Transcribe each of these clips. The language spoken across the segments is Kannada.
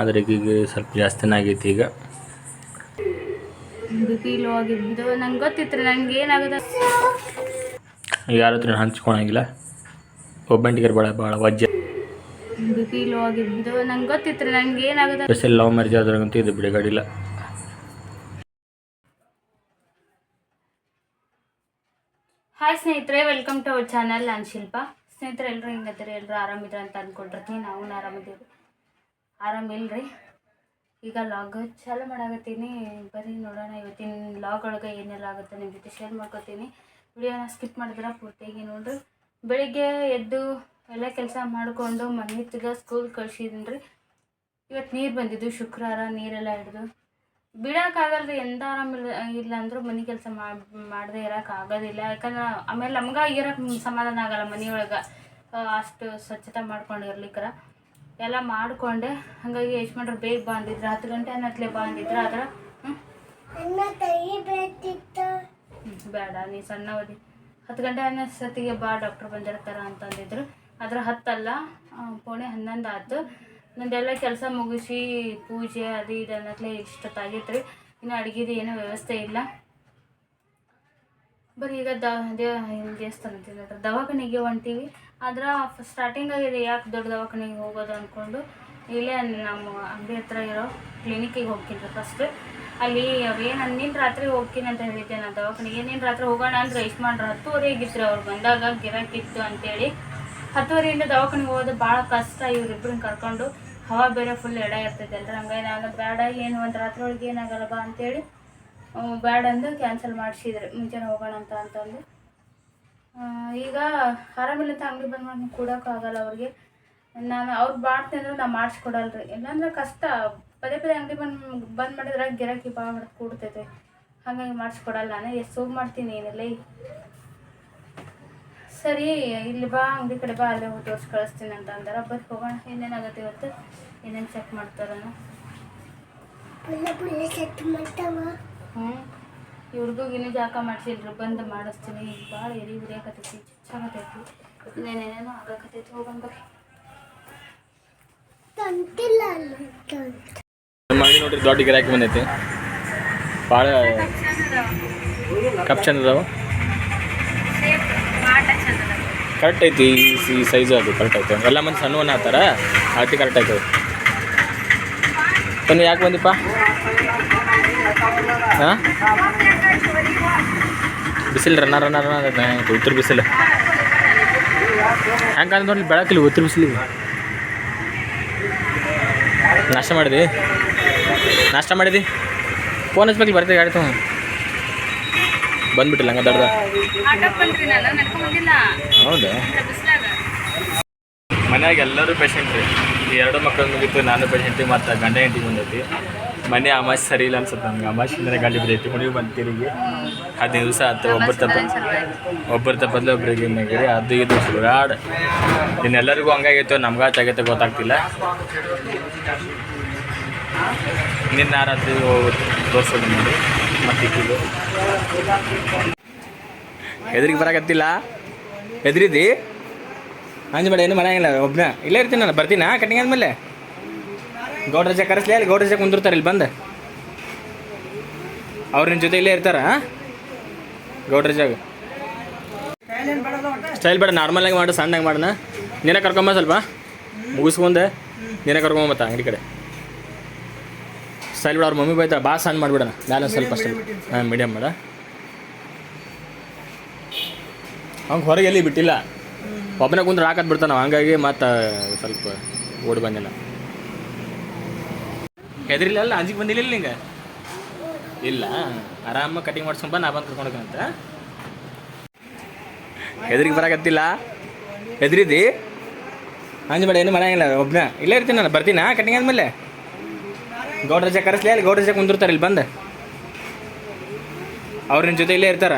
ಆದರೆ ಈಗ ಸ್ವಲ್ಪ ಜಾಸ್ತಿನೇ ಆಗೈತಿ ಈಗ. ಬಿ ಪಿ ಲೋ ಆಗಿದ್ದು ನಂಗೆ ಗೊತ್ತಿತ್ತು ಏನಾಗುತ್ತೆ. ಯಾರ ಹತ್ರ ಹಂಚ್ಕೊಳಂಗಿಲ್ಲ. ಒಬ್ಬಂಟಿಗೆ ಭಾಳ ಭಾಳ ವಜ್ಜೆ. ಆಗಿದ್ದು ನಂಗೆ ಗೊತ್ತಿತ್ತು ನನಗೆ ಏನಾಗುತ್ತೆ. ಸ್ಪೆಷಲ್ ಲವ್ ಮ್ಯಾರೇಜ್ ಆದ್ರಾಗಂತೂ ಇದು ಬಿಡುಗಡಿಲ್ಲ ಹಾಯ್ ಸ್ನೇಹಿತರೆ ವೆಲ್ಕಮ್ ಟು ಅವರ್ ಚಾನಲ್ ನಾನು ಶಿಲ್ಪ. ಸ್ನೇಹಿತರೆ ಎಲ್ಲರೂ ಹಿಂಗತ್ತೀರಿ ಎಲ್ಲರೂ ಆರಾಮಿದ್ರೆ ಅಂತ ಅಂದ್ಕೊಂಡಿರ್ತೀನಿ ನಾವು ಆರಾಮಿದ್ದೀವಿ. ಆರಾಮಿಲ್ರಿ ಈಗ ಲಾಗ್ ಚಾಲು ಮಾಡಾಕತ್ತೀನಿ. ಬರೀ ನೋಡೋಣ ಇವತ್ತಿನ ಲಾಗ್ ಒಳಗೆ ಏನೆಲ್ಲ ಆಗುತ್ತೆ ನಿಮ್ಮ ಜೊತೆ ಶೇರ್ ಮಾಡ್ಕೊತೀನಿ. ವಿಡಿಯೋನ ಸ್ಕಿಪ್ ಮಾಡಿದ್ರೆ ಪೂರ್ತಿಯಾಗಿ ನೋಡ್ರಿ. ಬೆಳಿಗ್ಗೆ ಎದ್ದು ಎಲ್ಲ ಕೆಲಸ ಮಾಡಿಕೊಂಡು ಮನೆ ತಿರ್ಗ ಸ್ಕೂಲ್ ಕಳ್ಸಿದ್ದೀನಿ ರೀ ಇವತ್ತು ನೀರು ಬಂದಿದ್ದು, ಶುಕ್ರವಾರ ನೀರೆಲ್ಲ ಹಿಡಿದು. ಬಿಡೋಕ್ಕಾಗಲ್ಲ ರೀ ಎಂದ ಆರಾಮಿಲ್ಲ ಇಲ್ಲ ಅಂದರೂ ಮನೆ ಕೆಲಸ ಮಾಡದೆ ಇರೋಕೆ ಆಗೋದಿಲ್ಲ. ಯಾಕಂದ್ರೆ ಆಮೇಲೆ ನಮ್ಗೆ ಇರೋಕೆ ಸಮಾಧಾನ ಆಗಲ್ಲ ಮನೆಯೊಳಗೆ ಅಷ್ಟು ಸ್ವಚ್ಛತೆ ಮಾಡ್ಕೊಂಡು ಇರ್ಲಿಕ್ಕರ ಎಲ್ಲ ಮಾಡಿಕೊಂಡೆ. ಹಾಗಾಗಿ ಯಜಮಾನ್ರು ಬೇಗ ಬಂದಿದ್ರು. ಹತ್ತು ಗಂಟೆ ಅನ್ನತ್ಲೆ ಬಂದಿದ್ರು. ಆದ್ರೆ ಬೇಡ ನೀ ಸಣ್ಣವದಿ. ಹತ್ತು ಗಂಟೆ ಅನ್ನೋಷ್ಟೊತ್ತಿಗೆ ಬಾ ಡಾಕ್ಟ್ರ್ ಬಂದಿರ್ತಾರ ಅಂತಂದಿದ್ರು. ಆದ್ರೆ ಹತ್ತಲ್ಲ ಪೋಣೆ ಹನ್ನೊಂದು ಆಯ್ತು ನಂದೆಲ್ಲ ಕೆಲಸ ಮುಗಿಸಿ ಪೂಜೆ ಅದು ಇದು ಅನ್ನತ್ಲೆ ಇಷ್ಟೊತ್ತಾಗಿತ್ತು ರೀ ಇನ್ನು ಅಡುಗೆದು ಏನೂ ವ್ಯವಸ್ಥೆ ಇಲ್ಲ. ಬರೀ ಈಗ ದೇವ ದೇ ದೇವಸ್ಥಾನ ದವಾಖಾನೆಗೆ ಹೊಂಟೀವಿ. ಆದ್ರೆ ಸ್ಟಾರ್ಟಿಂಗ್ ಆಗಿದೆ ಯಾಕೆ ದೊಡ್ಡ ದವಾಖಾನೆಗೆ ಹೋಗೋದು ಅಂದ್ಕೊಂಡು ಇಲ್ಲೇ ನಮ್ಮ ಅಂಗಡಿ ಹತ್ರ ಇರೋ ಕ್ಲಿನಿಕ್ಕಿಗೆ ಹೋಗ್ತೀನಿ ಫಸ್ಟ್ ಅಲ್ಲಿ ಅವೇನು ನಿನ್ನ ರಾತ್ರಿ ಹೋಗ್ತೀನಿ ಅಂತ ಹೇಳಿದ್ದೆ ನಾನು ದವಾಖಾನೆಗೆ. ಏನೇನು ರಾತ್ರಿ ಹೋಗೋಣ ಅಂದ್ರೆ ಎಷ್ಟು ಮಾಡ್ರೆ. ಹತ್ತುವರೆ ಆಗಿತ್ತು ಅವ್ರು ಬಂದಾಗ ಗಿರಾಕಿತ್ತು ಅಂತೇಳಿ. ಹತ್ತುವರೆಯಿಂದ ದವಾಖಾನೆಗೆ ಹೋಗೋದು ಭಾಳ ಕಷ್ಟ. ಇವ್ರಿಬ್ರನ್ನ ಕರ್ಕೊಂಡು ಹವಾ ಬೇರೆ ಫುಲ್ ಎಡ ಇರ್ತೈತೆ ಅಲ್ರಿ. ಹಂಗಾಗಿ ನಾನು ಬೇಡ, ಏನು ಒಂದು ರಾತ್ರಿ ಒಳಗೆ ಏನಾಗಲ್ಲ ಬಾ ಅಂತೇಳಿ ಬೇಡ ಅಂದು ಕ್ಯಾನ್ಸಲ್ ಮಾಡಿಸಿದ್ರು. ಮುಂಚೆನೇ ಹೋಗೋಣ ಅಂತ ಅಂತಂದು. ಈಗ ಆರಾಮಿಲ್ಲ ಅಂತ ಅಂಗಡಿ ಬಂದ್ ಮಾಡಿ ಕೊಡೋಕ್ಕಾಗಲ್ಲ ಅವ್ರಿಗೆ. ನಾನು ಅವ್ರು ಮಾಡ್ತೀನಿ ಅಂದ್ರೆ ನಾ ಮಾಡಿಸ್ಕೊಡಲ್ರಿ. ಇಲ್ಲಾಂದ್ರೆ ಕಷ್ಟ. ಪದೇ ಪದೇ ಅಂಗಡಿ ಬಂದು ಬಂದ್ ಮಾಡಿದ್ರೆ ಗಿರಾಕಿ ಭಾಳ ಮಾಡಿ ಕೂಡ್ತೈತೆ. ಹಾಗಾಗಿ ಮಾಡಿಸ್ಕೊಡಲ್ಲ ನಾನು. ಎಷ್ಟು ಹೋಗಿ ಮಾಡ್ತೀನಿ ಏನಿಲ್ಲ ಸರಿ ಇಲ್ಲಿ ಬಾ ಅಂಗಡಿ ಕಡೆ ಬಾ ಅಲ್ಲೇ ಹೋಗಿ ತೋರಿಸಿ ಕಳಿಸ್ತೀನಿ ಅಂತ ಅಂದಾರ. ಬರೀ ಹೋಗೋಣ. ಏನೇನಾಗುತ್ತೆ ಇವತ್ತು? ಏನೇನು ಚೆಕ್ ಮಾಡ್ತಾರನ ಹ್ಞೂ ಇವ್ರಿಗೂ ಇನ್ನೂ ಜಾಕ ಮಾಡಿಸಿಲ್ರಿ ಬಂದು ಮಾಡಿಸ್ತೀನಿ. ಈಗ ಭಾಳ ಎರಿ ಉರಿಯಾಕತ್ತೈತಿ ಚುಚ್ಚಾಕತ್ತೈತಿ. ಇನ್ನೇನೇನೇನೋ ಆಗಕತ್ತೈತಿ ನಮ್ಮ ಅಂಗಡಿ ನೋಡ್ರಿ ದೊಡ್ಡ ಗಿರಾಕಿ ಬಂದೈತಿ. ಭಾಳ ಕಪ್ ಚಂದ ಅದಾವ. ಕರೆಕ್ಟ್ ಐತಿ ಈ ಸೈಜು ಅದು ಕರೆಕ್ಟ್ ಆಯ್ತು ಎಲ್ಲ ಮಂದಿ ಸಣ್ಣವನ್ನ ಹಾಕ್ತಾರ? ಅತಿ ಕರೆಕ್ಟ್ ಐತೆ ಬನ್ನಿ ಯಾಕೆ ಬಂದಿಪ್ಪ? ಹಾಂ? ಬಿಸಿಲು ರನ್ನ ರನ್ನ ರನ್ನ ಉತ್ತರ ಬಿಸಿಲು. ಹೆಂಗೆ ನೋಡಿ ಬೆಳಕಿಲ್ಲ ಉತ್ತರ ಬಿಸಿಲಿಗೆ. ನಾಷ್ಟ ಮಾಡಿದಿ? ನಾಷ್ಟ ಮಾಡಿದಿ? ಫೋನ್ ಹಚ್ಬೇಕು ಬರ್ತೀವಿ ಗಾಡಿ ತಗೊಂಡು ಬಂದ್ಬಿಟ್ಟಿಲ್ಲ ಹಂಗ ದೊಡ್ಡದ ಹೌದು? ಮನ್ಯಾಗ ಎಲ್ಲರೂ ಪೇಷಂಟ್ ರೀ. ಎರಡು ಮಕ್ಕಳು ಮುಗಿತು, ನಾನು ಪೇಷಂಟ್ ಮತ್ತು ಗಂಡ ಹೆಂಡತಿ ಬಂದೈತಿ. ಮನೆ ಅಮಾಶ್ ಸರಿ ಇಲ್ಲ ಅನ್ಸುತ್ತೆ ನಮ್ಗೆ ಅಂದರೆ ಗಾಡಿ ಬರೈತಿ ಹುಡುಗಿ ಬಂದು ತಿರುಗಿ. ಹದಿನೈದು ದಿವಸ ಆಯ್ತು ಒಬ್ಬರು ತಪ್ಪ ಒಬ್ಬರು ತಪ್ಪದ್ಲೆ ಒಬ್ರಿಗೆ ನೆಗರಿ ಅದು ಇದು ಸುರಾಡ್ ಇನ್ನೆಲ್ಲರಿಗೂ ಹಂಗಾಗೈತೋ ನಮ್ಗೆ ತೆಗೆತ ಗೊತ್ತಾಗ್ತಿಲ್ಲ. ನಿನ್ನ ರಾತ್ರಿ ತೋರಿಸೋದು ನೋಡಿ. ಮತ್ತೆ ಇಕ್ಕಿದ್ದು ಹೆದ್ರಿಗೆ ಬರಾಕತ್ತಿಲ್ಲ? ಹೆದ್ರಿದಿ ಅಂಜಬೇಡ ಏನು ಮನೆಯಾಗಿಲ್ಲ ಒಬ್ಬನ ಇಲ್ಲೇ ಇರ್ತೀನಿ ನಾನು ಬರ್ತೀನಾ? ಕಟ್ಟಿಂಗ್ ಆದ್ಮೇಲೆ? ಗೌಡ್ರ ಜ ಕರೆಸ್ಲಿ, ಅಲ್ಲಿ ಗೌಡ್ರ ಜ ಕುಂದಿರ್ತಾರೆ, ಇಲ್ಲಿ ಬಂದು. ಅವ್ರ ನಿನ್ನ ಜೊತೆ ಇಲ್ಲೇ ಇರ್ತಾರ ಗೌಡ್ರ ಜಾಗ ಸ್ಟೈಲ್ ಬೇಡ ನಾರ್ಮಲಾಗಿ ಮಾಡು, ಸಣ್ಣಗೆ ಮಾಡೋಣ ನೀನೇ ಕರ್ಕೊಂಬ ಸ್ವಲ್ಪ. ಮುಗಿಸ್ಕೊಂಡೆ ನೀನೇ ಕರ್ಕೊಂಬತ್ತ ಅಂಗಡಿ ಕಡೆ. ಸ್ಟೈಲ್ ಬಿಡ, ಅವ್ರ ಮಮ್ಮಿ ಬೈತಾ, ಬಾ ಸಣ್ಣ ಮಾಡಿಬಿಡೋಣ. ಬ್ಯಾಲೆನ್ಸ್ ಸ್ವಲ್ಪ ಅಷ್ಟೇ. ಹಾಂ ಮೀಡಿಯಮ್ ಮಾಡ. ಅವ್ನಿಗೆ ಹೊರಗೆ ಎಲ್ಲಿ ಬಿಟ್ಟಿಲ್ಲ. ಒಬ್ಬನೇ ಕುಂದ್ರೆ ಹಾಕತ್ ಬಿಡ್ತಾನ, ಹಂಗಾಗಿ ಮತ್ತೆ ಸ್ವಲ್ಪ ಓಡಿ ಬಂದಿಲ್ಲ. ಹೆದರಿಲ್ಲ ಅಲ್ಲ ಅಂಜಿಗೆ ಬಂದಿಲ್ಲ ನಿಂಗೆ? ಇಲ್ಲ ಆರಾಮ ಕಟಿಂಗ್ ಮಾಡ್ಸ್ಕೊಂಡ್ ಬಾ, ನಾ ಬಂದು ಕರ್ಕೊಂಡೋಗಂತ ಹೆದರಿಗೆ ಬರಾಕತ್ತಿಲ್ಲ? ಹೆದರಿದಿ ಅಂಜು ಬೇಡ, ಏನು ಮನೆಯಾಗಿಲ್ಲ ಒಬ್ಬನ ಇಲ್ಲೇ ಇರ್ತೀನಿ ನಾನು, ಬರ್ತೀನಾ ಕಟಿಂಗ್ ಆದ್ಮೇಲೆ? ಗೌಡ ರಜೆ ಕರೆಸ್ಲಿ, ಅಲ್ಲಿ ಗೌಡ್ರ ರಜೆ ಕುಂದಿರ್ತಾರೆ, ಇಲ್ಲಿ ಬಂದು. ಅವ್ರ ಜೊತೆ ಇಲ್ಲೇ ಇರ್ತಾರ?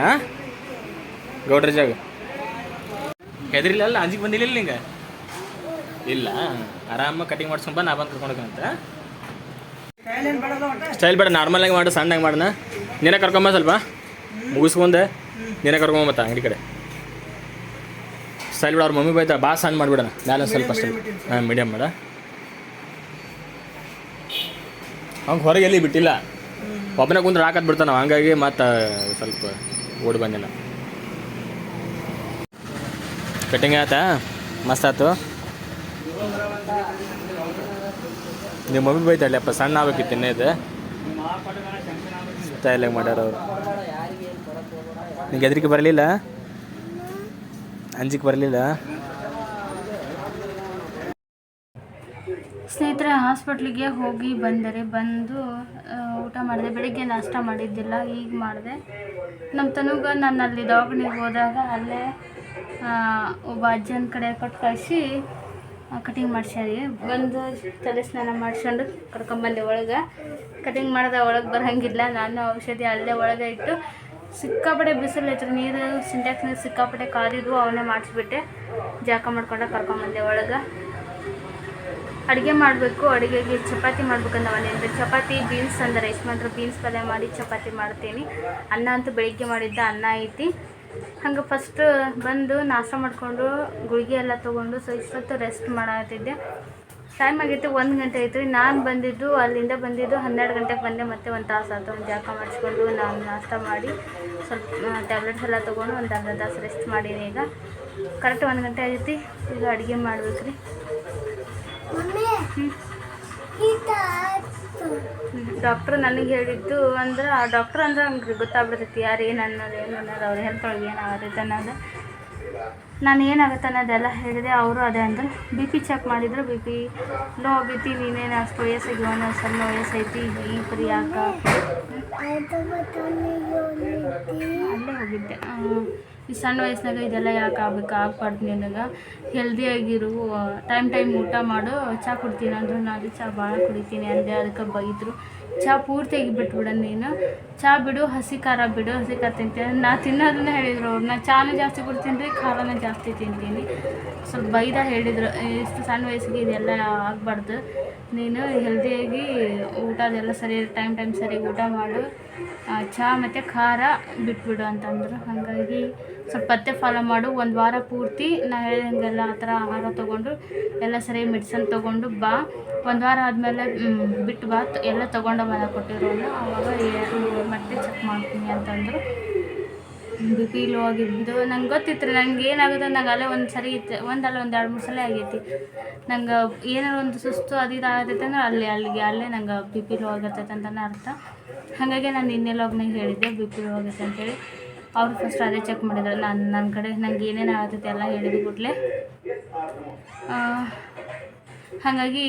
ಗೌಡ್ರ ಜಾಗ ಹೆದರಿಲ್ಲ ಅಲ್ಲ ಅಂಜಿಗೆ ಬಂದಿಲ್ಲ ನಿಂಗೆ? ಇಲ್ಲ ಆರಾಮ ಕಟಿಂಗ್ ಮಾಡ್ಸ್ಕೊಂಡ್ ಬಾ, ನಾ ಬಂದು ಕರ್ಕೊಂಡೋಗಂತ ಸ್ಟೈಲ್ ಬೇಡ ನಾರ್ಮಲಾಗಿ ಮಾಡು, ಸಣ್ಣಗೆ ಮಾಡೋಣ ನೀನೇ ಕರ್ಕೊಂಬ ಸ್ವಲ್ಪ. ಮುಗಿಸ್ಕೊಂಡೆ ನೀನೇ ಕರ್ಕೊಂಬತ್ತ ಅಂಗಡಿ ಕಡೆ. ಸ್ಟೈಲ್ ಬೇಡ, ಅವ್ರ ಮಮ್ಮಿ ಬೈತಾ ಬಾ ಸಣ್ಣ ಮಾಡಿಬಿಡೋಣ. ಬ್ಯಾಲೆನ್ಸ್ ಸ್ವಲ್ಪ ಅಷ್ಟೇ. ಹಾಂ ಮೀಡಿಯಮ್ ಬೇಡ ಅವ್ನು ಹೊರಗೆ ಎಲ್ಲಿ ಬಿಟ್ಟಿಲ್ಲ. ಒಬ್ಬನೇ ಕುಂದ್ರೆ ಹಾಕತ್ ಬಿಡ್ತಾನ ಹಂಗಾಗಿ ಮತ್ತೆ ಸ್ವಲ್ಪ ಓಡಿ ಬಂದಿಲ್ಲ. ಕಟ್ಟಿಂಗ್ ಆಯ್ತಾ? ಮಸ್ತ್ ಆಯ್ತು. ನಿಮ್ಮ ಮಮ್ಮಿ ಬೈತಾಳಪ್ಪ ಸಣ್ಣ ಆಗ್ಬೇಕಿತ್ತು ಇನ್ನೇ ಸ್ಟೈಲ್ ಸ್ಟೈಲಾಗಿ ಮಾಡ್ಯಾರ ಅವರು ನಿಂಗೆ ಹೆದರಿಕೆ ಬರಲಿಲ್ಲ? ಅಂಜಿಕೆ ಬರಲಿಲ್ಲ? ಸ್ನೇಹಿತರೆ, ಹಾಸ್ಪಿಟ್ಲಿಗೆ ಹೋಗಿ ಬಂದರೆ, ಬಂದು ಊಟ ಮಾಡಿದೆ. ಬೆಳಿಗ್ಗೆ ನಾಷ್ಟ ಮಾಡಿದ್ದಿಲ್ಲ ಈಗ ಮಾಡಿದೆ. ನಮ್ಮ ತನುಗ ನಾನು ಅಲ್ಲಿ ದವಾಖಾನೆಗೆ ಹೋದಾಗ ಅಲ್ಲೇ ಒಬ್ಬ ಅಜ್ಜನ ಕಡೆ ಕೊಟ್ಟು ಕಳಿಸಿ ಕಟಿಂಗ್ ಮಾಡ್ಸ್ಯಾರಿ. ಬಂದು ತಲೆ ಸ್ನಾನ ಮಾಡಿಸ್ಕೊಂಡು ಕರ್ಕೊಂಬಂದೆ ಒಳಗೆ. ಕಟಿಂಗ್ ಮಾಡ್ದೆ ಒಳಗೆ ಬರೋಂಗಿಲ್ಲ. ನಾನು ಔಷಧಿ ಅಲ್ಲೇ ಒಳಗೆ ಇಟ್ಟು ಸಿಕ್ಕಾಪಟ್ಟೆ ಬಿಸಿಲು ಐತ್ರಿ. ನೀರು ಸಿಂಟ್ಯಾಕ್ಸ್ ನೀರು ಸಿಕ್ಕಾಪಟ್ಟೆ ಕಾದಿದ್ವು ಅವನ್ನೇ ಮಾಡಿಸ್ಬಿಟ್ಟೆ. ಜಾಕ ಮಾಡ್ಕೊಂಡು ಕರ್ಕೊಂಬಂದೆ ಒಳಗೆ. ಅಡುಗೆ ಮಾಡಬೇಕು, ಅಡುಗೆಗೆ ಚಪಾತಿ ಮಾಡ್ಬೇಕಂತ ಮನೆಯಿಂದ ಚಪಾತಿ, ಬೀನ್ಸ್ ಅಂದ್ರೆ ರೈಸ್ ಮಾಡಿದ್ರು ಬೀನ್ಸ್ ಪಲ್ಯ ಮಾಡಿ ಚಪಾತಿ ಮಾಡ್ತೀನಿ. ಅನ್ನ ಅಂತೂ ಬೆಳಿಗ್ಗೆ ಮಾಡಿದ್ದ ಅನ್ನ ಐತಿ. ಹಂಗೆ ಫಸ್ಟ್ ಬಂದು ನಾಷ್ಟ ಮಾಡಿಕೊಂಡು ಗುಳಿಗೆ ಎಲ್ಲ ತೊಗೊಂಡು ಸೊ ಇಷ್ಟೊತ್ತು ರೆಸ್ಟ್ ಮಾಡತ್ತಿದ್ದೆ ಟೈಮ್ ಆಗೈತೆ ಒಂದು ಗಂಟೆ ಐತ್ರಿ ನಾನು ಬಂದಿದ್ದು ಅಲ್ಲಿಂದ ಬಂದಿದ್ದು ಹನ್ನೆರಡು ಗಂಟೆಗೆ ಬಂದೆ ಮತ್ತೆ ಒಂದು ತಾಸು ಆಯಿತು. ಒಂದು ಜಾಕ ಮಾಡಿಸ್ಕೊಂಡು ನಾನು ನಾಷ್ಟ ಮಾಡಿ ಸ್ವಲ್ಪ ಟ್ಯಾಬ್ಲೆಟ್ಸ್ ಎಲ್ಲ ತೊಗೊಂಡು ಒಂದು ಅರ್ಧ ತಾಸು ರೆಸ್ಟ್ ಮಾಡೀನಿ ಈಗ. ಕರೆಕ್ಟ್ ಒಂದು ಗಂಟೆ ಆಗೈತಿ ಈಗ ಅಡುಗೆ ಮಾಡ್ಬೇಕು ರೀ ಡಾಕ್ಟ್ರ್ ನನಗೆ ಹೇಳಿದ್ದು ಅಂದ್ರೆ ಆ ಡಾಕ್ಟ್ರ್ ಅಂದ್ರೆ ಹಂಗೆ ಗೊತ್ತಾಗ್ಬಿಡ್ತೈತಿ ಯಾರು ಏನು ಅನ್ನೋದು ಏನು ಅನ್ನೋದು ಅವ್ರ ಹೆಲ್ತ್ ಒಳಗೆ ಏನಾಗತ್ತೈತೆ ಅನ್ನೋದು. ನಾನು ಏನಾಗುತ್ತೆ ಅನ್ನೋದೆಲ್ಲ ಹೇಳಿದೆ ಅವರು ಅದೇ ಅಂದ್ರೆ. ಬಿ ಪಿ ಚೆಕ್ ಮಾಡಿದ್ರು ಬಿ ಪಿ ಲೋ ಆಗೈತಿ ನೀನೇನು ಅಷ್ಟು ವಯಸ್ಸಾಗಿ ಒಂದು ಸಣ್ಣ ವಯಸ್ಸೈತಿ ಈ ಪರಿ ಯಾಕೆ? ಅಲ್ಲೇ ಹೋಗಿದ್ದೆ. ಈ ಸಣ್ಣ ವಯಸ್ಸಿನಾಗ ಇದೆಲ್ಲ ಯಾಕೆ ಆಗ್ಬೇಕು ಆಗ್ಬಾರ್ದು ನಿನಗೆ ಹೆಲ್ದಿಯಾಗಿರು ಟೈಮ್ ಟೈಮ್ ಊಟ ಮಾಡು ಚಹಾ ಕುಡ್ತೀನಿ ಅಂದ್ರು ನಾನು ಚಹಾ ಭಾಳ ಕುಡಿತೀನಿ ಅಂದೆ, ಅದಕ್ಕೆ ಬೈದರು. ಚಹಾ ಪೂರ್ತಿಯಾಗಿ ಬಿಟ್ಬಿಡ ನೀನು. ಚಹಾ ಬಿಡು, ಹಸಿ ಖಾರ ಬಿಡು, ಹಸಿ ಖಾರ ತಿಂತೀನಿ ನಾ ತಿನ್ನೋದನ್ನ ಹೇಳಿದರು ಅವ್ರು. ನಾ ಚಹಾನ ಜಾಸ್ತಿ ಕುಡ್ತೀನಿ ರೀ, ಖಾರನ ಜಾಸ್ತಿ ತಿಂತೀನಿ. ಸ್ವಲ್ಪ ಬೈದ ಹೇಳಿದರು. ಇಷ್ಟು ಸಣ್ಣ ವಯಸ್ಸಿಗೆ ಇದೆಲ್ಲ ಆಗಬಾರ್ದು. ನೀನು ಹೆಲ್ದಿಯಾಗಿ ಊಟ ಅದೆಲ್ಲ ಸರಿ ಟೈಮ್ ಟೈಮ್ ಸರಿಯಾಗಿ ಊಟ ಮಾಡು. ಚಹಾ ಮತ್ತು ಖಾರ ಬಿಟ್ಬಿಡು ಅಂತಂದರು. ಹಾಗಾಗಿ ಸ್ವಲ್ಪ ಪತ್ತೆ ಫಾಲೋ ಮಾಡು, ಒಂದು ವಾರ ಪೂರ್ತಿ ನಾ ಹೇಳಿದಂಗೆಲ್ಲ ಆ ಥರ ಆಹಾರ ತೊಗೊಂಡು, ಎಲ್ಲ ಸರಿ ಮೆಡಿಸನ್ ತೊಗೊಂಡು ಬಾ. ಒಂದು ವಾರ ಆದಮೇಲೆ ಬಿಟ್ಟು ಬಾ. ಎಲ್ಲ ತೊಗೊಂಡು ಮನೆ ಕೊಟ್ಟಿರೋನು ಆವಾಗ ಮತ್ತೆ ಚೆಕ್ ಮಾಡ್ತೀನಿ ಅಂತಂದರು. ಬಿ ಪಿ ಲೋ ಆಗಿದ್ದು, ನಂಗೆ ಗೊತ್ತಿತ್ತು ರೀ, ನಂಗೆ ಏನಾಗುತ್ತೆ ನಂಗೆ ಅಲ್ಲೇ ಒಂದು ಸರಿ ಇತ್ತು ಒಂದಲ್ಲ ಒಂದು ಎರಡು ಮೂರು ಸಲ ಆಗೈತಿ. ನಂಗೆ ಏನಾರು ಒಂದು ಸುಸ್ತು ಅದು ಇದು ಅಂದ್ರೆ ಅಲ್ಲಿ, ಅಲ್ಲಿಗೆ, ಅಲ್ಲೇ ನಂಗೆ ಬಿ ಪಿ ಲೋ ಆಗತ್ತೈತೆ ಅಂತಲೇ ಅರ್ಥ. ಹಾಗಾಗಿ ನಾನು ನಿನ್ನೆ ಲಾಗ್ನಾಗ ಹೇಳಿದ್ದೆ ಬಿ ಪಿ ಲೋ ಆಗೈತೆ ಅಂತೇಳಿ. ಅವ್ರು ಫಸ್ಟ್ ಅದೇ ಚೆಕ್ ಮಾಡಿದ್ರು ನಾನು ನನ್ನ ಕಡೆ ನಂಗೆ ಏನೇನು ಆಗತೈತೆ ಎಲ್ಲ ಹೇಳಿದ ಕೂಡಲೇ ಹಾಗಾಗಿ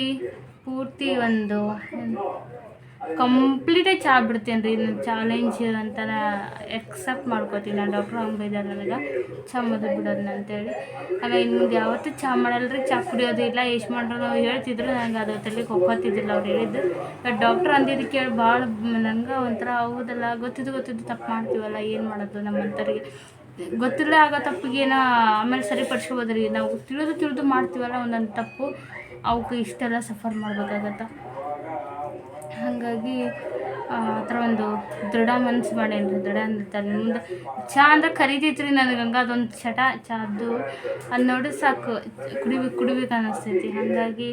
ಪೂರ್ತಿ ಒಂದು ಕಂಪ್ಲೀಟಾಗಿ ಚಾ ಬಿಡ್ತೀನಿ ರೀ ಚಾಲೆಂಜ್ ಅಂತ ಎಕ್ಸೆಪ್ಟ್ ಮಾಡ್ಕೋತೀನಿ ನಾನು ಡಾಕ್ಟ್ರು ಹಂಗೆ ಬೈದಾರ ನನಗೆ. ಚಾ ಮೊದಲು ಬಿಡೋದನ್ನ ಅಂತೇಳಿ. ಹಾಗಾಗಿ ಇನ್ನು ಯಾವತ್ತೂ ಚಾ ಮಾಡಲ್ರಿ, ಚಾ ಕುಡಿಯೋದು ಇಲ್ಲ ಎಷ್ಟು ಮಾಡ್ರು ನಾವು ಹೇಳ್ತಿದ್ರು, ನಂಗೆ ಅದು ತಲೆಗೆ ಒಪ್ಪತ್ತಿದ್ದಿಲ್ಲ ಅವ್ರು ಹೇಳಿದ್ದು. ಬಟ್ ಡಾಕ್ಟ್ರ್ ಅಂದಿದ್ದು ಕೇಳಿ ಭಾಳ ನನಗೆ ಒಂಥರ ಹೌದಲ್ಲ, ಗೊತ್ತಿದ್ದು ಗೊತ್ತಿದ್ದು ತಪ್ಪು ಮಾಡ್ತೀವಲ್ಲ, ಏನು ಮಾಡೋದು ನಮ್ಮಂಥವ್ರಿಗೆ ಗೊತ್ತಿಲ್ಲ ಆಗೋ ತಪ್ಪಿಗೇನ ಆಮೇಲೆ ಸರಿಪಡಿಸ್ಕೋಬೋದ್ರಿ. ನಾವು ತಿಳಿದು ತಿಳಿದು ಮಾಡ್ತೀವಲ್ಲ ಒಂದೊಂದು ತಪ್ಪು ಅವಕ್ಕೆ ಇಷ್ಟೆಲ್ಲ ಸಫರ್ ಮಾಡ್ಬೇಕಾಗತ್ತೆ? ಹಾಗಾಗಿ, ಆ ಥರ ಒಂದು ದೃಢ ಮನ್ಸು ಮಾಡೇನಿ ರೀ ದೃಢ ಅಂದ್ರೆ ಮುಂದೆ ಚಹಾ ಅಂದ್ರೆ ಖರೀದಿತ್ರಿ ನನಗೆ ಹಂಗೆ ಅದೊಂದು ಚಟ ಚಾದ್ದು. ಅದು ನೋಡಿ ಸಾಕು ಕುಡಿಬೇಕು ಕುಡಿಬೇಕು ಅನ್ನಿಸ್ತೈತಿ ಹಾಗಾಗಿ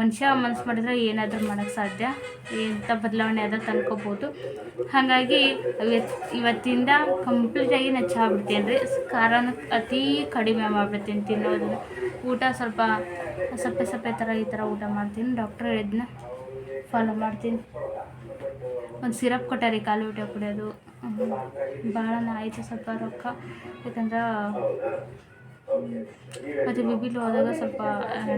ಮನುಷ್ಯ ಮನ್ಸು ಮಾಡಿದ್ರೆ ಏನಾದರೂ ಮಾಡೋಕ್ಕೆ ಸಾಧ್ಯ. ಎಂಥ ಬದಲಾವಣೆ ಆದರೂ ತಂದ್ಕೋಬೋದು. ಹಾಗಾಗಿ ಇವತ್ತು ಇವತ್ತಿಂದ ಕಂಪ್ಲೀಟಾಗಿ ನಾನು ಚಹಾ ಬಿಡ್ತೀನಿ ರೀ ಖಾರನ ಅತೀ ಕಡಿಮೆ ಮಾಡ್ಬಿಡ್ತೀನಿ ತಿನ್ನೋದನ್ನ. ಊಟ ಸ್ವಲ್ಪ, ಸಪ್ಪೆ ಸಪ್ಪೆ ಥರ ಈ ಥರ ಊಟ ಮಾಡ್ತೀನಿ. ಡಾಕ್ಟ್ರ್ ಹೇಳಿದ್ನ. ಫಾಲೋ ಮಾಡ್ತೀನಿ. ಒಂದು ಸಿರಪ್ ಕೊಟ್ಟಾರಿ, ಕಾಲು ಊಟ ಕುಡಿಯೋದು. ಭಾಳ ಆಯಿತು ಸ್ವಲ್ಪ ರೊಕ್ಕ. ಯಾಕಂದ್ರೆ ಮತ್ತು ಬಿಬಿಲಿ ಹೋದಾಗ ಸ್ವಲ್ಪ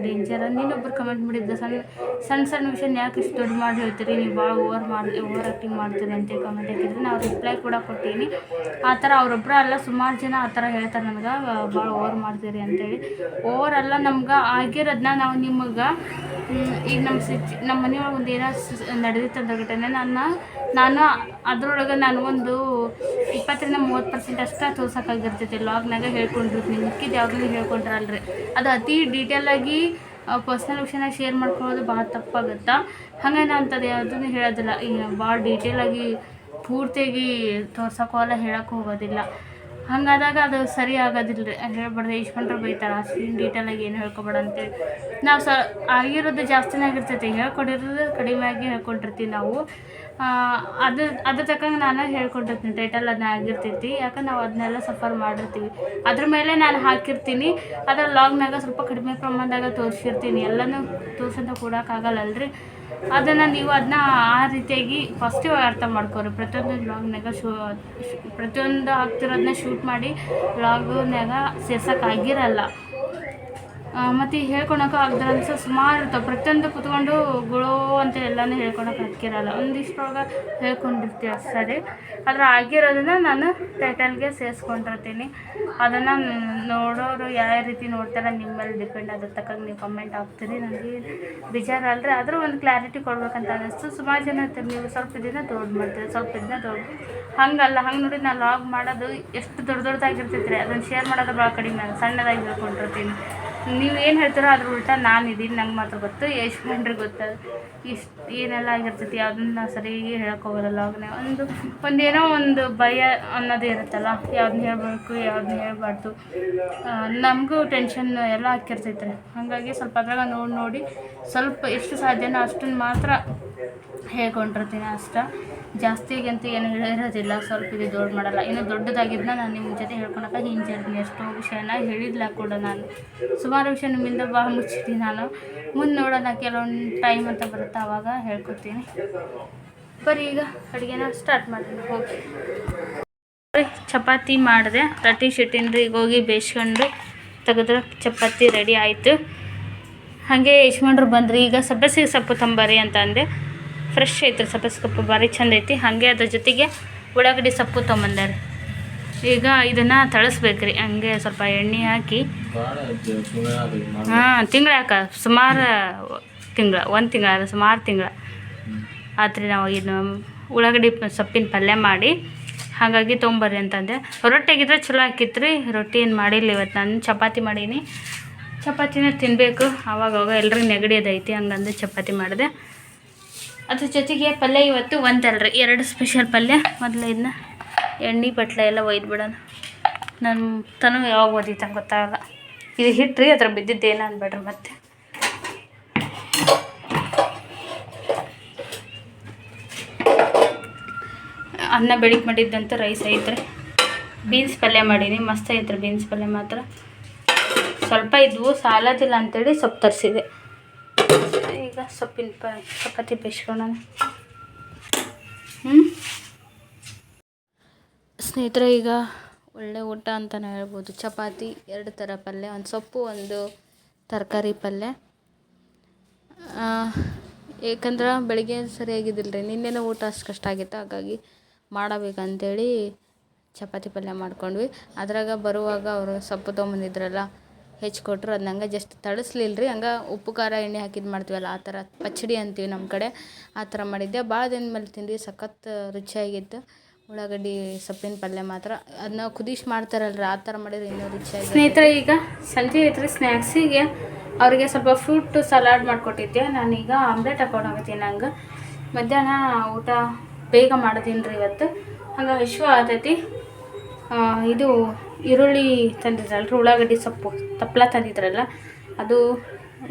ಡೇಂಜರ್ ನೀನೊಬ್ಬರು ಕಮೆಂಟ್ ಮಾಡಿದ್ದೆ ಸಣ್ಣ ಸಣ್ಣ ಸಣ್ಣ ವಿಷಯ ಯಾಕೆ ಇಷ್ಟು ದೊಡ್ಡ ಮಾಡಿ ಹೇಳ್ತೀರಿ? ನೀವು ಭಾಳ ಓವರ್ ಮಾಡಿ ಓವರ್ ಆ್ಯಕ್ಟಿಂಗ್ ಮಾಡ್ತೀರಿ ಅಂತ ಕಮೆಂಟ್ ಹಾಕಿದ್ರೆ. ನಾವು ರಿಪ್ಲೈ ಕೂಡ ಕೊಟ್ಟೀನಿ. ಆ ಥರ ಅವರೊಬ್ಬರ ಅಲ್ಲ, ಸುಮಾರು ಜನ ಆ ಥರ ಹೇಳ್ತಾರೆ ನನಗೆ ಭಾಳ ಓವರ್ ಮಾಡ್ತೀರಿ ಅಂತೇಳಿ ಓವರ್ ಅಲ್ಲ ನಮ್ಗೆ ಆಗಿರೋದನ್ನ ನಾವು ನಿಮಗೆ ಈಗ ನಮ್ಮ ಸಿಚ್ ನಮ್ಮ ಮನೆಯೊಳಗೆ ಒಂದು ಏನೋ ನಡೆದಿತ್ತು ಅಂದ್ರೆ ಘಟನೆ, ನನ್ನ, ನಾನು ಅದರೊಳಗೆ ನನಗೊಂದು ಇಪ್ಪತ್ತರಿಂದ ಮೂವತ್ತು ಪರ್ಸೆಂಟ್ ಅಷ್ಟೇ ತೋರ್ಸೋಕ್ಕಾಗಿರ್ತೈತಿ ಲಾಗ್ನಾಗ ಹೇಳ್ಕೊಂಡಿರ್ತೀನಿ. ಮಿಕ್ಕಿದ್ದು ಯಾವುದೂ ಹೇಳ್ಕೊಂಡ್ರಲ್ರಿ. ಅದು ಅತಿ ಡೀಟೇಲಾಗಿ ಪರ್ಸ್ನಲ್ ವಿಷಯನ ಶೇರ್ ಮಾಡ್ಕೊಳ್ಳೋದು ಭಾಳ ತಪ್ಪಾಗುತ್ತೆ? ಹಾಗೆ ನಾನು ಅಂಥದ್ದು ಯಾವುದನ್ನು ಹೇಳೋದಿಲ್ಲ. ಈಗ ಭಾಳ ಡೀಟೇಲಾಗಿ ಪೂರ್ತಿಯಾಗಿ ತೋರ್ಸೋಕ್ಕೋ ಅಲ್ಲ ಹೇಳೋಕ್ಕೂ ಹೋಗೋದಿಲ್ಲ. ಹಂಗಾದಾಗ ಅದು ಸರಿ ಆಗೋದಿಲ್ಲ ರೀ ಹೇಳ್ಬಾರ್ದು ಇಸ್ಕೊಂಡ್ರೆ ಬೈತಾರೆ. ಅಷ್ಟು ಡೀಟೇಲಾಗಿ ಏನು ಹೇಳ್ಕೊಬೇಡ ಅಂತೇಳಿ. ನಾವು ಸ, ಆಗಿರೋದು ಜಾಸ್ತಿನೇ ಆಗಿರ್ತೈತಿ. ಹೇಳ್ಕೊಡಿರೋದು ಕಡಿಮೆ ಆಗಿ ಹೇಳ್ಕೊಂಡಿರ್ತೀವಿ ನಾವು. ಅದು, ಅದ್ರ ತಕ್ಕಂಗೆ ನಾನು ಹೇಳ್ಕೊಂಡಿರ್ತೀನಿ. ಟೈಟಲ್ ಅದನ್ನ ಆಗಿರ್ತೈತಿ. ಯಾಕಂದ್ರೆ ನಾವು ಅದನ್ನೆಲ್ಲ ಸಫರ್ ಮಾಡಿರ್ತೀವಿ. ಅದ್ರ ಮೇಲೆ ನಾನು ಹಾಕಿರ್ತೀನಿ. ಅದ್ರ ಲಾಗ್ನಾಗ ಸ್ವಲ್ಪ ಕಡಿಮೆ ಪ್ರಮಾಣದಾಗ ತೋರಿಸಿರ್ತೀನಿ. ಎಲ್ಲನೂ ತೋರ್ಸಂತ ಕೊಡೋಕ್ಕಾಗಲ್ಲಲ್ರಿ ಅದನ್ನು ನೀವು ಅದನ್ನ ಆ ರೀತಿಯಾಗಿ ಫಸ್ಟ್ ಅರ್ಥ ಮಾಡ್ಕೋರಿ ಪ್ರತಿಯೊಂದು ಲಾಗ್ನಾಗ ಶೂ ಪ್ರತಿಯೊಂದು ಆಗ್ತಿರೋದನ್ನ ಶೂಟ್ ಮಾಡಿ ಲಾಗ್ನಾಗ ಸೇರ್ಸೋಕ್ಕಾಗಿರಲ್ಲ ಮತ್ತು ಹೇಳ್ಕೊಳಕ್ಕೆ ಆಗದ್ರಂತ ಸುಮಾರು ಇರ್ತಾವೆ. ಪ್ರತಿಯೊಂದು ಕುತ್ಕೊಂಡು ಗುಳೋ ಅಂತ ಎಲ್ಲನೂ ಹೇಳ್ಕೊಳಕ್ಕೆ ಹಾಕಿರಲ್ಲ ಒಂದಿಷ್ಟೊಳಗೆ ಹೇಳ್ಕೊಂಡಿರ್ತೀವಿ ಸರಿ. ಆದರೆ ಆಗಿರೋದನ್ನು ನಾನು ಟೈಟಲ್ಗೆ ಸೇರಿಸ್ಕೊಂಡಿರ್ತೀನಿ. ಅದನ್ನು ನೋಡೋರು ಯಾವ ರೀತಿ ನೋಡ್ತಾರೆ ನಿಮ್ಮ ಮೇಲೆ ಡಿಪೆಂಡ್ ಅದ್ರ ತಕ್ಕಂಗೆ ನೀವು ಕಮೆಂಟ್ ಹಾಕ್ತೀರಿ. ನನಗೆ ಬೇಜಾರಲ್ರಿ ಆದರೂ ಒಂದು ಕ್ಲಾರಿಟಿ ಕೊಡ್ಬೇಕಂತ ಅನ್ನಿಸ್ತು. ಸುಮಾರು ಜನ ಇರ್ತೀವಿ ನೀವು ಸ್ವಲ್ಪ ದಿನ ದೊಡ್ಡ ಮಾಡ್ತೀರಿ, ಸ್ವಲ್ಪ ದಿನ ದೊಡ್ಡ. ಹಂಗಲ್ಲ, ಹಂಗೆ ನೋಡಿ ನಾನು ಲಾಗ್ ಮಾಡೋದು ಎಷ್ಟು ದೊಡ್ಡ ದೊಡ್ಡದಾಗಿರ್ತೈತೆ ರೀ ಅದನ್ನು ಶೇರ್ ಮಾಡೋದು ಭಾಳ ಕಡಿಮೆ ಸಣ್ಣದಾಗಿ ಹೇಳ್ಕೊಂಡಿರ್ತೀನಿ. ನೀವು ಏನು ಹೇಳ್ತೀರೋ ಅದ್ರ ಉಲ್ಟಾ ನಾನು ಇದ್ದೀನಿ ನಂಗೆ ಮಾತ್ರ ಗೊತ್ತು. ಎಷ್ಟು ಗೊತ್ತು? ಇಷ್ಟು ಏನೆಲ್ಲ ಆಗಿರ್ತೈತಿ, ಯಾವುದನ್ನ ಸರಿಯಾಗಿ ಹೇಳೋಕ್ಕೋಗಲ್ಲ ಅವನೇ ಒಂದು ಒಂದೇನೋ ಒಂದು ಭಯ ಅನ್ನೋದು ಇರುತ್ತಲ್ಲ ಯಾವ್ದನ್ನ ಹೇಳಬೇಕು ಯಾವ್ದನ್ನ ಹೇಳ್ಬಾರ್ದು. ನಮಗೂ ಟೆನ್ಷನ್ ಎಲ್ಲ ಹಾಕಿರ್ತೈತೆ. ರೀ ಹಾಗಾಗಿ ಸ್ವಲ್ಪ ಅದ್ರಾಗ ನೋಡಿ ನೋಡಿ, ಸ್ವಲ್ಪ ಎಷ್ಟು ಸಾಧ್ಯನೋ ಅಷ್ಟನ್ನು ಮಾತ್ರ ಹೇಳ್ಕೊಂಡಿರ್ತೀನಿ ಅಷ್ಟ. ಜಾಸ್ತಿಗಂತೂ ಏನು ಹೇಳಿರೋದಿಲ್ಲ ಸ್ವಲ್ಪ ಇದು ದೊಡ್ಡ ಮಾಡಲ್ಲ. ಇನ್ನು ದೊಡ್ಡದಾಗಿದ್ದನ್ನ ನಾನು ನಿಮ್ಮ ಜೊತೆ ಹೇಳ್ಕೊಳಕ್ಕೆ ಹಿಂಜರಿತೀನಿ ಎಷ್ಟೋ ವಿಷಯನ ಹೇಳಿದ್ಲಾ ಕೂಡ ನಾನು. ಸುಮಾರು ವಿಷಯ ನಿಮ್ಮಿಂದ ಭಾಳ ಮುಚ್ಚಿದ್ದೀನಿ ನಾನು. ಮುಂದೆ ನೋಡೋಣ ಕೆಲವೊಂದು ಟೈಮ್ ಅಂತ ಬರುತ್ತೆ ಆವಾಗ ಹೇಳ್ಕೊತೀನಿ ಬರೀ ಈಗ ಅಡುಗೆನ ಸ್ಟಾರ್ಟ್ ಮಾಡ್ತೀನಿ. ಹೋಗಿ ಚಪಾತಿ ಮಾಡಿದೆ. ಶಿಟ್ಟಿನ್ರಿ ಈಗ ಹೋಗಿ ಬೇಯಿಸ್ಕೊಂಡು ತೆಗೆದ್ರೆ ಚಪಾತಿ ರೆಡಿ ಆಯಿತು. ಹಾಗೆ ಯಜಮಾನ್ರು ಬಂದ್ರಿ. ಈಗ ಸಬ್ಬಸಿಗೆ ಸೊಪ್ಪು ತಂಬರಿ ಅಂತ ಅಂದೆ. ಫ್ರೆಶ್ ಐತ್ರಿ ಸಪ್ಪೆ ಸೊಪ್ಪು ಭಾರಿ ಚಂದ ಐತಿ. ಹಾಗೆ ಅದ್ರ ಜೊತೆಗೆ ಉಳ್ಳಾಗಡ್ಡಿ ಸೊಪ್ಪು ತೊಗೊಂಬಂದಾರೆ. ಈಗ ಇದನ್ನು ತಳಿಸ್ಬೇಕ್ರಿ, ಹಂಗೆ ಸ್ವಲ್ಪ ಎಣ್ಣೆ ಹಾಕಿ. ಹಾಂ, ತಿಂಗಳ ಯಾಕ? ಸುಮಾರು ತಿಂಗಳ, ಒಂದು ತಿಂಗಳ ಸುಮಾರು ತಿಂಗಳ. ಆತ್ರಿ ನಾವು ಇದು ಉಳ್ಳಾಗಡ್ಡಿ ಸೊಪ್ಪಿನ ಪಲ್ಯ ಮಾಡಿ, ಹಾಗಾಗಿ ತೊಗೊಂಬರ್ರಿ ಅಂತಂದೆ. ರೊಟ್ಟಿಗಿದ್ರೆ ಚಲೋ ಆಕಿತ್ತು ರೀ ರೊಟ್ಟಿ ಏನು ಮಾಡಿಲ್ಲ ಇವತ್ತು ನಾನು ಚಪಾತಿ ಮಾಡೀನಿ. ಚಪಾತಿನ ತಿನ್ನಬೇಕು ಆವಾಗ ಎಲ್ಲರಿಗೂ ನೆಗಡಿ ಅದೈತಿ ಹಂಗಂದು ಚಪಾತಿ ಮಾಡಿದೆ. ಅದ್ರ ಜೊತೆಗೆ ಪಲ್ಯ ಇವತ್ತು ಒಂದಲ್ರಿ, ಎರಡು ಸ್ಪೆಷಲ್ ಪಲ್ಯ. ಮೊದಲು ಇದನ್ನ ಎಣ್ಣೆ, ಬಟ್ಲೆ ಎಲ್ಲ ಒಯ್ದು ಬಿಡೋಣ. ನನ್ನ ತನು ಯಾವಾಗ ಓದಿತ ಗೊತ್ತಾಗಲ್ಲ. ಇದು ಹಿಟ್ಟು ರೀ ಅದ್ರ ಬಿದ್ದಿದ್ದೇನು ಅನ್ಬೇಡ್ರಿ ಮತ್ತೆ. ಅನ್ನ ಬೆಳಿಗ್ಗೆ ಮಾಡಿದ್ದಂತ ರೈಸ್ ಐತ್ರಿ. ಬೀನ್ಸ್ ಪಲ್ಯ ಮಾಡೀನಿ, ಮಸ್ತ್ ಐತ್ರಿ ಬೀನ್ಸ್ ಪಲ್ಯ ಮಾತ್ರ. ಸ್ವಲ್ಪ ಇದ್ವು, ಸಾಲದಿಲ್ಲ ಅಂತೇಳಿ ಸೊಪ್ಪು ತರಿಸಿದೆ. ಸೊಪ್ಪಿನ ಪ, ಚಪಾತಿ ಬೇಯಿಸ್ಕೊಳ್ಳೋಣ. ಸ್ನೇಹಿತರೆ, ಈಗ ಒಳ್ಳೆ ಊಟ ಅಂತಲೇ ಹೇಳ್ಬೋದು. ಚಪಾತಿ, ಎರಡು ಥರ ಪಲ್ಯ. ಒಂದು ಸೊಪ್ಪು, ಒಂದು ತರಕಾರಿ ಪಲ್ಯ. ಏಕೆಂದ್ರೆ ಬೆಳಿಗ್ಗೆ ಸರಿಯಾಗಿದ್ದಿಲ್ಲ ರೀ ನಿನ್ನೆನೂ ಊಟ ಅಷ್ಟು ಕಷ್ಟ ಆಗಿತ್ತು. ಹಾಗಾಗಿ ಮಾಡಬೇಕಂತೇಳಿ ಚಪಾತಿ ಪಲ್ಯ ಮಾಡ್ಕೊಂಡ್ವಿ. ಅದ್ರಾಗ ಬರುವಾಗ ಅವರು ಸೊಪ್ಪು ತೊಗೊಂಬಂದಿದ್ರಲ್ಲ ಹೆಚ್ಚಿಕೊಟ್ರು ಅದನ್ನ ಹಂಗೆ ಜಸ್ಟ್ ತಳಿಸ್ಲಿಲ್ಲ ರೀ ಹಂಗೆ ಉಪ್ಪು, ಖಾರ, ಎಣ್ಣೆ ಹಾಕಿದ್ದು ಮಾಡ್ತೀವಲ್ಲ, ಆ ಥರ ಪಚ್ಚಡಿ ಅಂತೀವಿ ನಮ್ಮ ಕಡೆ, ಆ ಥರ ಮಾಡಿದ್ದೆ. ಭಾಳ ದಿನ ಮೇಲೆ ತಿಂದ್ವಿ, ಸಖತ್ ರುಚಿಯಾಗಿತ್ತು. ಉಳ್ಳಾಗಡ್ಡಿ, ಸೊಪ್ಪಿನ ಪಲ್ಯ ಮಾತ್ರ. ಅದನ್ನ ಕುದಿಸಿ ಮಾಡ್ತಾರಲ್ರಿ, ಆ ಥರ ಮಾಡಿದ್ರೆ ಇನ್ನೂ ರುಚಿಯಾಗಿ ಸ್ನೇಹಿತರೆ, ಈಗ ಸಂಜೆ ಐತ್ರಿ ಸ್ನ್ಯಾಕ್ಸಿಗೆ. ಅವರಿಗೆ ಸ್ವಲ್ಪ ಫ್ರೂಟ್ ಸಲಾಡ್ ಮಾಡಿಕೊಟ್ಟಿದ್ದೆ. ನಾನೀಗ ಆಮ್ಲೆಟ್ ಹಾಕೊಂಡು ಹೋಗ್ತೀನಿ ನಂಗೆ ಮಧ್ಯಾಹ್ನ ಊಟ ಬೇಗ ಮಾಡ್ತೀನಿ ರೀ ಇವತ್ತು. ಹಂಗೆ ವಿಶ್ವ ಆತೈತಿ. ಇದು ಈರುಳ್ಳಿ ತಂದಿದ್ರಲ್ರಿ, ಉಳ್ಳಾಗಡ್ಡಿ ಸೊಪ್ಪು ತಪ್ಪಲ ತಂದಿದ್ರಲ್ಲ, ಅದು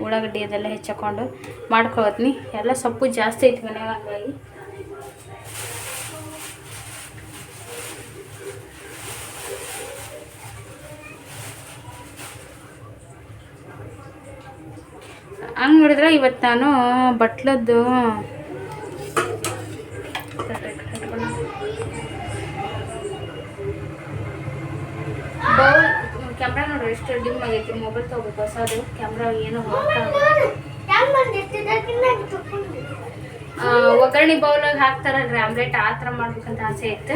ಉಳ್ಳಾಗಡ್ಡಿ ಅದೆಲ್ಲ ಹೆಚ್ಚಾಕೊಂಡು ಮಾಡ್ಕೊಳತ್ನಿ. ಎಲ್ಲ ಸೊಪ್ಪು ಜಾಸ್ತಿ ಐತಿ ಮನ್ಯಾಗ, ಹಂಗಾಗಿ. ಹಂಗೆ ನೋಡಿದ್ರೆ ಇವತ್ತು ನಾನು ಬಟ್ಲದ್ದು ಬೌಲ್ ಕ್ಯಾಮ್ರಾ ನೋಡ್ರಿ ಎಷ್ಟು ಡಿಮ್ ಆಗೈತಿ ಮೊಬೈಲ್ ತೊಗೋಬೇಕು? ಹೊಸದು ಕ್ಯಾಮ್ರಾ ಏನೋ ಒಗ್ಗರಣೆ ಬೌಲಾಗ ಹಾಕ್ತಾರಲ್ರಿ ಆಮ್ಲೆಟ್ ಆ ಥರ ಮಾಡ್ಬೇಕಂತ ಆಸೆ ಇತ್ತು.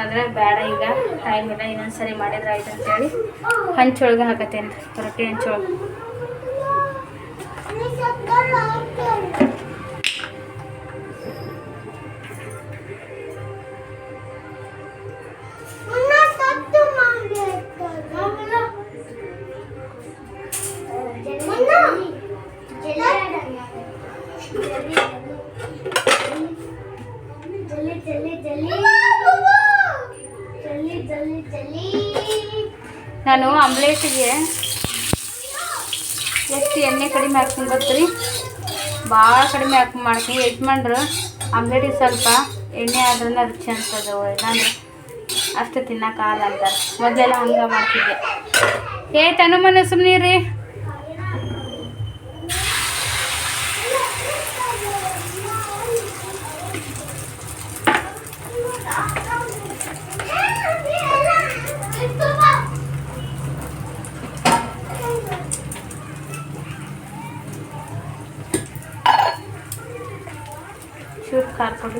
ಆದ್ರೆ ಬೇಡ ಈಗ ಟೈಮ್ ಇಲ್ಲ, ಇನ್ನೊಂದ್ಸರಿ ಮಾಡಿದ್ರೆ ಆಯ್ತು ಅಂತೇಳಿ. ಹಂಚೊಳಗೆ ಹಾಕತ್ತೇನೆ, ರೊಟ್ಟಿ ಹಂಚೊಳಗೆ ನಾನು ಆಮ್ಲೆಟ್ಗೆ ಎಷ್ಟು ಎಣ್ಣೆ ಕಡಿಮೆ ಹಾಕ್ತೀನಿ ಗೊತ್ತ್ರಿ ಭಾಳ ಕಡಿಮೆ ಹಾಕಿ ಮಾಡ್ತೀನಿ. ಯಜಮಾನ್ರು ಆಮ್ಲೆಟಿಗೆ ಸ್ವಲ್ಪ ಎಣ್ಣೆ ಆದ್ರೂ ರುಚಿ ಅನ್ಸೋದು ನಾನು ಅಷ್ಟು ತಿನ್ನೋಕ್ಕಾಗಲ್ಲ ಅಂತ. ಮೊದಲೆಲ್ಲ ಹಂಗೆ ಮಾಡ್ತಿದ್ದೆ. ಏ ತನು ಮನೆ ಸುಮ್ಮನೆ তারপরে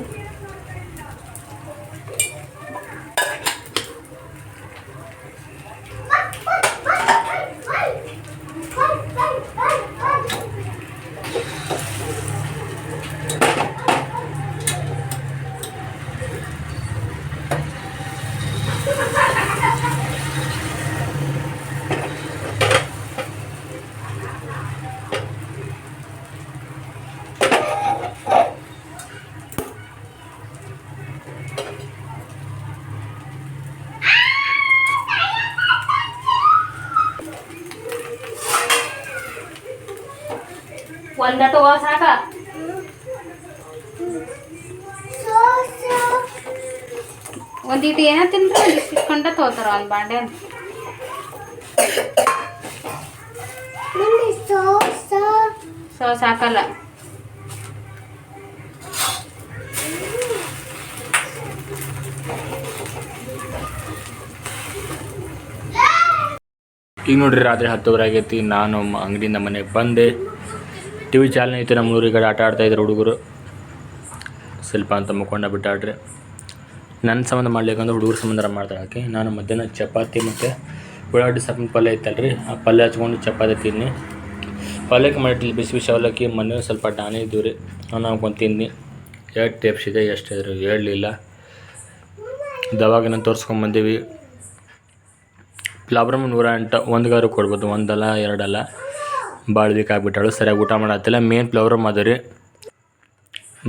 ಖಾರ ಪುಡಿ ಒಂದ ತಗೋ ಸಾಕ ಒಂದಿಟ್ಟು ಏನ ತಿಂದ್ರೆ ಒಂದಿಷ್ಟು ಇಸ್ಕೊಂಡ ತಗೋತಾರ ಒಂದು ಬಾಂಡೆ ಸೊ ಸಾಕಲ್ಲ ಈಗ ನೋಡ್ರಿ ರಾತ್ರಿ ಹತ್ತುವರೆ ಆಗೈತಿ ನಾನು ಮ- ಅಂಗಡಿಯಿಂದ ಮನೆಗೆ ಬಂದೆ. ಟಿ ವಿ ಚಾಲನೆ ಐತೆ ನಮ್ಮ ಊರಿಗೆ ಕಡೆ ಆಟ ಆಡ್ತಾ ಇದ್ರು ಹುಡುಗರು. ಸ್ವಲ್ಪ ಅಂತ ಮುಖಂಡ ಬಿಟ್ಟಾಡ್ರಿ ನನ್ನ ಸಂಬಂಧ ಮಾಡ್ಲಿಕ್ಕಂದ್ರೆ ಹುಡುಗರು ಸಂಬಂಧ ಮಾಡ್ತಾರೆ ಆಕೆ? ನಾನು ಮಧ್ಯಾಹ್ನ ಚಪಾತಿ ಮತ್ತು ಉಳ್ಳಾಗಡ್ಡಿ ಸೊಪ್ಪಿನ ಪಲ್ಯ ಐತಲ್ರಿ ಆ ಪಲ್ಯ ಹಚ್ಕೊಂಡು ಚಪಾತಿ ತಿನ್ನಿ. ಪಲ್ಯಕ್ಕೆ ಮಾಡಿಟ್ಟಿಲ್ಲ ಬಿಸಿ ಬಿಸಿ ಅವಲಕ್ಕಿ ಮನೆ ಸ್ವಲ್ಪ ಡಾನೆ ಇದ್ದೀವಿ ರೀ. ನಾನು ತಿನ್ನಿ. ಎಷ್ಟು ಟೇಪ್ಸ್ ಇದೆ, ಎಷ್ಟು ಇದ್ರು ಹೇಳಲಿಲ್ಲ. ದವಾಗಿನ ತೋರಿಸ್ಕೊಂಬಂದೀವಿ ಪ್ಲಾಬ್ರಮ್ ನೂರ ಎಂಟು ಒಂದು ಗಾರು ಕೊಡ್ಬೋದು, ಒಂದಲ್ಲ, ಎರಡಲ್ಲ. ಭಾಳ ವೀಕ್ ಆಗಿಬಿಟ್ಟಾಳು, ಸರಿಯಾಗಿ ಊಟ ಮಾಡತ್ತಿಲ್ಲ ಮೇನ್ ಪ್ರಾಬ್ಲಮ್ ಅದ ರೀ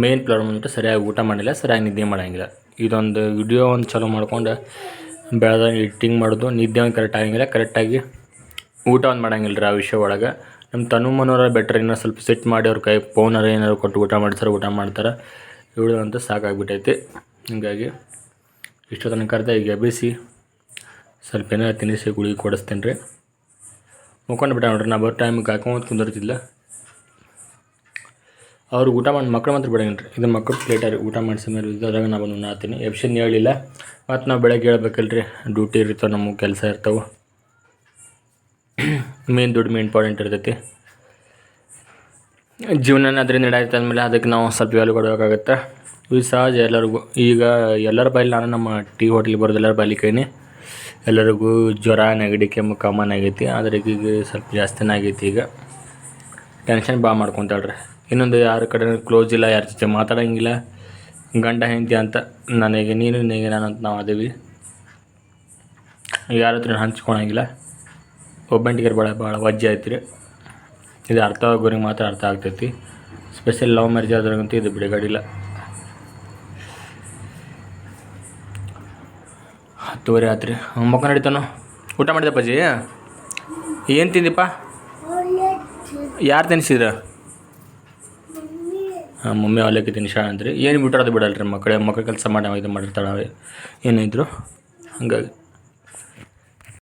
ಮೇನ್ ಪ್ರಾಬ್ಲಮ್ ಸರಿಯಾಗಿ ಊಟ ಮಾಡಿಲ್ಲ, ಸರಿಯಾಗಿ ನಿದ್ದೆ ಮಾಡಂಗಿಲ್ಲ. ಇದೊಂದು ವಿಡಿಯೋ ಒಂದು ಚಾಲೂ ಮಾಡ್ಕೊಂಡು ಬೆಳೆದ ಎಡಿಟಿಂಗ್ ಮಾಡೋದು, ನಿದ್ದೆ ಒಂದು ಕರೆಕ್ಟ್ ಆಗಂಗಿಲ್ಲ. ಕರೆಕ್ಟಾಗಿ ಊಟ ಒಂದು ಮಾಡಂಗಿಲ್ಲ ರೀ ಆ ವಿಷಯ ಒಳಗೆ. ನಮ್ಮ ತನು ಮನೋರ ಬೆಟ್ರ್ ಇನ್ನೂ ಸ್ವಲ್ಪ ಸೆಟ್ ಮಾಡಿ ಅವ್ರ ಕೈ ಫೋನರ ಏನಾರು ಕೊಟ್ಟು ಊಟ ಮಾಡ್ತಾರೆ ಊಟ ಮಾಡ್ತಾರೆ. ಇವಳು ಅಂತ ಸಾಕಾಗ್ಬಿಟ್ಟೈತಿ. ಹೀಗಾಗಿ ಇಷ್ಟೊತ್ತನ ಕರೆದ ಈಗ ಎಬ್ಬಿಸಿ ಸ್ವಲ್ಪ ಏನಾರು ತಿನ್ನಿಸಿ ಗುಳಿಗೆ ಕೊಡಿಸ್ತೀನಿ ರೀ ಮುಕ್ಕೊಂಡು ಬಿಟ್ಟ ನೋಡ್ರಿ, ನಾ ಬರೋ ಟೈಮ್ಗೆ ಹಾಕೊಂಡು ಕುಂದಿರ್ತಿದ್ಲ. ಅವ್ರು ಊಟ ಮಾಡಿ, ಮಕ್ಳು ಮಾತ್ರ ಬಿಡಂಗಿಲ್ಲ ಇದು ಮಕ್ಕಳು ಪ್ಲೇಟ್ ರೀ ಊಟ ಮಾಡಿಸಿ ಮೇಲೆ ಇದ್ದಾಗ ನಾ ಬಂದು ಉಣ್ಣಾತೀನಿ. ಎಪ್ಷನ್ ಹೇಳಿಲ್ಲ. ಮತ್ತು ನಾವು ಬೆಳಗ್ಗೆ ಹೇಳ್ಬೇಕಲ್ರಿ ಡ್ಯೂಟಿ ಇರ್ತಾವೆ ನಮಗೆ ಕೆಲಸ ಇರ್ತಾವೆ. ಮೇನ್ ದುಡ್ಡು, ಮೇನ್ ಇಂಪಾರ್ಟೆಂಟ್ ಇರ್ತೈತಿ. ಜೀವನ ಅದರಿಂದ ನಡೆಯುತ್ತೆ ಅಂದಮೇಲೆ ಅದಕ್ಕೆ ನಾವು ಸ್ವಲ್ಪ ವ್ಯಾಲ್ಯೂ ಕೊಡಬೇಕಾಗತ್ತೆ. ಇದು ಸಹಜ ಎಲ್ಲರಿಗೂ, ಈಗ ಎಲ್ಲರ ಬಾಯಲ್ಲಿ ನಾನು ನಮ್ಮ ಟೀ ಹೋಟ್ಲಿಗೆ ಬರೋದು ಎಲ್ಲರ ಬಾಯಲ್ಲಿ ಕೈನಿ ಎಲ್ಲರಿಗೂ ಜ್ವರ ನೆಗಡಿ ಕೆಮ್ಮು ಕಾಮನ್ ಆಗೈತಿ, ಆದರೆ ಈಗ ಸ್ವಲ್ಪ ಜಾಸ್ತಿನೇ ಆಗೈತಿ ಈಗ. ಟೆನ್ಷನ್ ಭಾಳ ಮಾಡ್ಕೊತಾಳ್ರಿ ಇನ್ನೊಂದು ಯಾರ ಕಡೆ ಕ್ಲೋಸ್ ಇಲ್ಲ, ಯಾರ ಜೊತೆ ಮಾತಾಡೋಂಗಿಲ್ಲ, ಗಂಡ, ಹೆಂಡತಿ ಅಂತ ನನಗೆ, ನೀನು ನಿನಗೆ, ನಾನು ಅಂತ ನಾವು ಅದೀವಿ. ಯಾರ ಹತ್ರ ಹಂಚ್ಕೊಳಂಗಿಲ್ಲ. ಒಬ್ಬಂಟಿಗೆ ಭಾಳ ಭಾಳ ವಜ್ಜೆ ಐತಿ ರೀ ಇದು ಅರ್ಥ ಆಗೋರಿಗೆ ಮಾತ್ರ ಅರ್ಥ ಆಗ್ತೈತಿ. ಸ್ಪೆಷಲ್ ಲವ್ ಮ್ಯಾರೇಜ್ ಆದ್ರಂತೂ ಇದು ಬಿಡುಗಡಿಲ್ಲ ಹತ್ತುವರೆ ಆತ್ರಿ. ಮಕ್ಕ ನಡೀತಾನು ಊಟ ಮಾಡಿದೆ ಏನು ತಿಂದಿಪ್ಪ? ಯಾರು ತಿನ್ಸಿದ್ರ? ಹಾಂ, ಮಮ್ಮಿ ಅವಲಕ್ಕಿ ತಿನ್ಸಾಳ ಅಂದ್ರಿ. ಏನು ಬಿಟ್ಟರೆ ಅದು ಬಿಡಲ್ರಿ ಮಕ್ಕಳೇ? ಮಕ್ಕಳ ಕೆಲಸ ಮಾಡಿ ಇದು ಮಾಡಿರ್ತಾಳೆ ಏನಿದ್ರು ಹಂಗಾಗಿ.